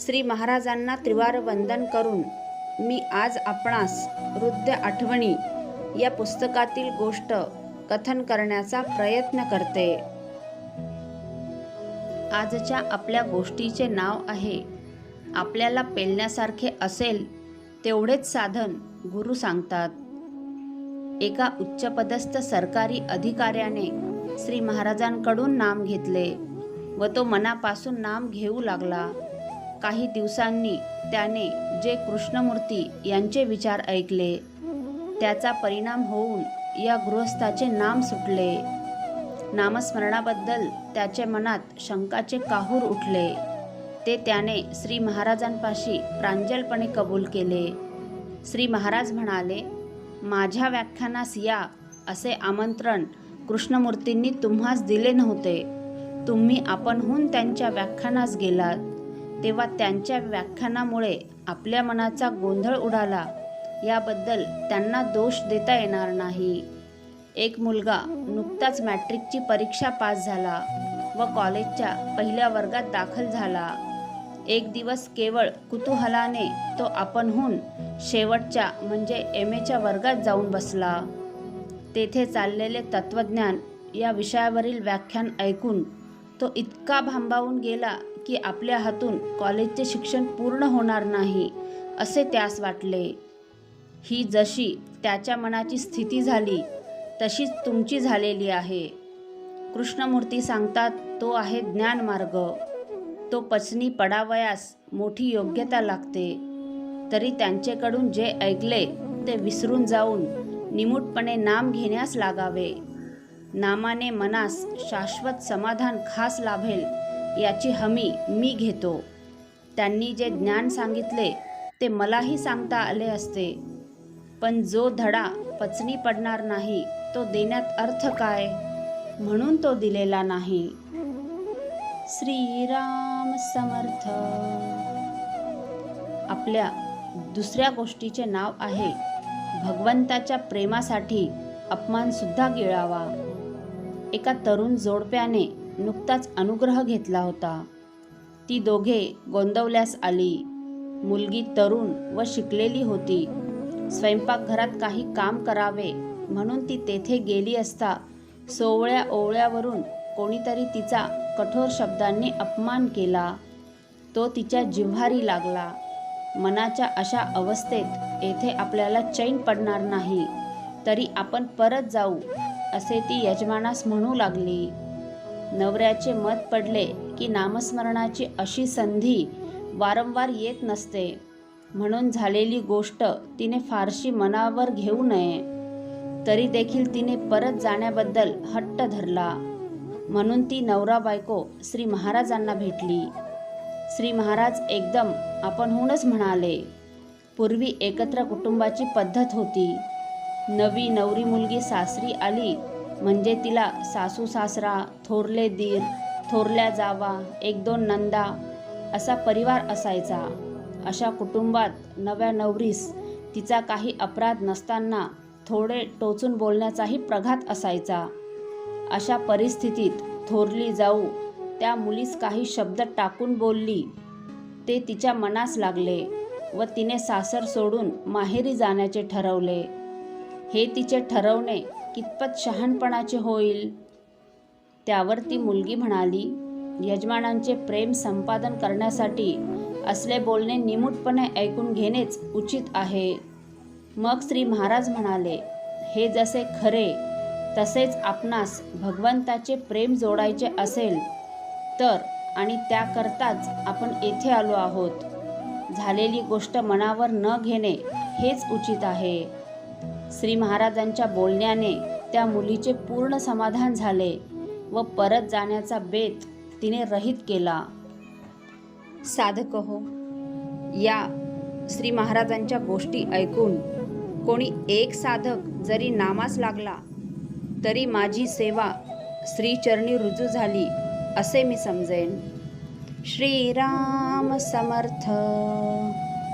श्री महाराजांना त्रिवार वंदन करून मी आज आपणास वृद्ध आठवणी या पुस्तकातील गोष्ट कथन करण्याचा प्रयत्न करते. आजच्या आपल्या गोष्टीचे नाव आहे आपल्याला पेलण्यासारखे असेल तेवढेच साधन गुरु सांगतात. एका उच्चपदस्थ सरकारी अधिकाऱ्याने श्री महाराजांकडून नाम घेतले व तो मनापासून नाम घेऊ लागला. काही दिवसांनी त्याने जे कृष्णमूर्ती यांचे विचार ऐकले त्याचा परिणाम होऊन या गृहस्थाचे नाम सुटले. नामस्मरणाबद्दल त्याचे मनात शंकाचे काहूर उठले. ते त्याने श्री महाराजांपाशी प्रांजलपणे कबूल केले. श्री महाराज म्हणाले माझ्या व्याख्यानास या असे आमंत्रण कृष्णमूर्तींनी तुम्हास दिले नव्हते. तुम्ही आपणहून त्यांच्या व्याख्यानास गेलात. तेव्हा त्यांच्या व्याख्यानामुळे आपल्या मनाचा गोंधळ उडाला. याबद्दल त्यांना दोष देता येणार नाही. एक मुलगा नुकताच मॅट्रिकची परीक्षा पास झाला व कॉलेजच्या पहिल्या वर्गात दाखल झाला. एक दिवस केवळ कुतूहलाने तो आपणहून शेवटच्या म्हणजे एम एच्या वर्गात जाऊन बसला. तेथे चाललेले तत्त्वज्ञान या विषयावरील व्याख्यान ऐकून तो इतका भांबावून गेला की आपल्या हातून कॉलेजचे शिक्षण पूर्ण होणार नाही असे त्यास वाटले. ही जशी त्याच्या मनाची स्थिती झाली तशीच तुमची झालेली आहे. कृष्णमूर्ती सांगतात तो आहे ज्ञानमार्ग. तो पचनी पडावयास मोठी योग्यता लागते. तरी त्यांचेकडून जे ऐकले ते विसरून जाऊन निमूटपणे नाम घेण्यास लागावे. नामाने मनास शाश्वत समाधान खास लाभेल याची हमी मी घेतो. त्यांनी जे ज्ञान सांगितले ते मलाही सांगता आले असते. पण जो धडा पचनी पडणार नाही तो देण्यात अर्थ काय? म्हणून तो दिलेला नाही. श्रीराम समर्थ. आपल्या दुसऱ्या गोष्टीचे नाव आहे भगवंताच्या प्रेमासाठी अपमानसुद्धा गिळावा. एका तरुण जोडप्याने नुकताच अनुग्रह घेतला होता. ती दोघे गोंदवल्यास आली. मुलगी तरुण व शिकलेली होती. स्वयंपाकघरात काही काम करावे म्हणून ती तेथे गेली असता सोवळ्या ओवळ्यावरून कोणीतरी तिचा कठोर शब्दांनी अपमान केला. तो तिच्या जिव्हारी लागला. मनाच्या अशा अवस्थेत येथे आपल्याला चैन पडणार नाही. तरी आपण परत जाऊ असे ती यजमानास म्हणू लागली. नवऱ्याचे मत पडले की नामस्मरणाची अशी संधी वारंवार येत नसते. म्हणून झालेली गोष्ट तिने फारशी मनावर घेऊ नये. तरी देखील तिने परत जाण्याबद्दल हट्ट धरला. म्हणून ती नवरा बायको श्री महाराजांना भेटली. श्री महाराज एकदम आपणहूनच म्हणाले पूर्वी एकत्र कुटुंबाची पद्धत होती. नवी नवरी मुलगी सासरी आली म्हणजे तिला सासू सासरा थोरले दीर थोरल्या जावा एक दोन नंदा असा परिवार असायचा. अशा कुटुंबात नव्या नवरीस तिचा काही अपराध नसताना थोडे टोचून बोलण्याचाही प्रघात असायचा. अशा परिस्थितीत थोरली जाऊ त्या मुलीस काही शब्द टाकून बोलली. ते तिच्या मनास लागले व तिने सासर सोडून माहेरी जाण्याचे ठरवले. हे तिचे ठरवणे कितपत शहाणपणाचे होईल? त्यावर ती मुलगी म्हणाली यजमानांचे प्रेम संपादन करण्यासाठी असले बोलणे निमूटपणे ऐकून घेणेच उचित आहे. मग श्री महाराज म्हणाले हे जसे खरे तसेच आपणास भगवंताचे प्रेम जोडायचे असेल तर आणि त्याकरताच आपण येथे आलो आहोत. झालेली गोष्ट मनावर न घेणे हेच उचित आहे. श्री महाराजांच्या बोलण्याने त्या मुलीचे पूर्ण समाधान झाले व परत जाण्याचा बेत तिने रहित केला. साधक हो या श्री महाराजांच्या गोष्टी ऐकून कोणी एक साधक जरी नामास लागला तरी माझी सेवा श्रीचरणी रुजू झाली असे मी समजेन. श्रीराम समर्थ.